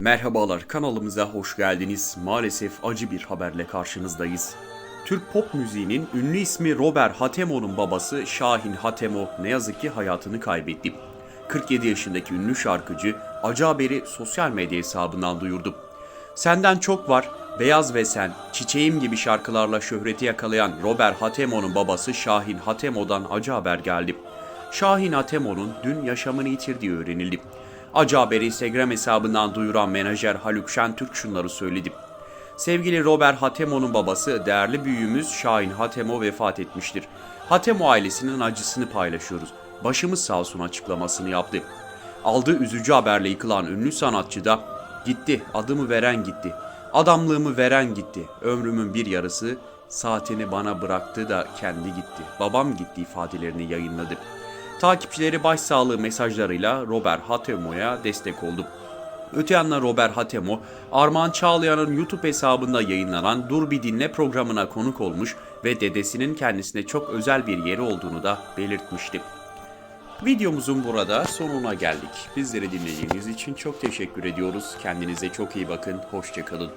Merhabalar kanalımıza hoş geldiniz. Maalesef acı bir haberle karşınızdayız. Türk pop müziğinin ünlü ismi Robert Hatemo'nun babası Şahin Hatemo ne yazık ki hayatını kaybetti. 47 yaşındaki ünlü şarkıcı acı haberi sosyal medya hesabından duyurdu. Senden çok var, Beyaz ve Sen, Çiçeğim gibi şarkılarla şöhreti yakalayan Robert Hatemo'nun babası Şahin Hatemo'dan acı haber geldi. Şahin Hatemo'nun dün yaşamını yitirdiği öğrenildi. Acı haberi Instagram hesabından duyuran menajer Haluk Şentürk şunları söyledi. Sevgili Robert Hatemo'nun babası değerli büyüğümüz Şahin Hatemo vefat etmiştir. Hatemo ailesinin acısını paylaşıyoruz. Başımız sağ olsun açıklamasını yaptı. Aldığı üzücü haberle yıkılan ünlü sanatçı da gitti, adımı veren gitti. Adamlığımı veren gitti. Ömrümün bir yarısı saatini bana bıraktı da kendi gitti. Babam gitti ifadelerini yayınladı. Takipçileri başsağlığı mesajlarıyla Robert Hatemo'ya destek oldu. Öte yandan Robert Hatemo, Armağan Çağlayan'ın YouTube hesabında yayınlanan Dur Bir Dinle programına konuk olmuş ve dedesinin kendisine çok özel bir yeri olduğunu da belirtmişti. Videomuzun burada sonuna geldik. Bizleri dinlediğiniz için çok teşekkür ediyoruz. Kendinize çok iyi bakın. Hoşçakalın.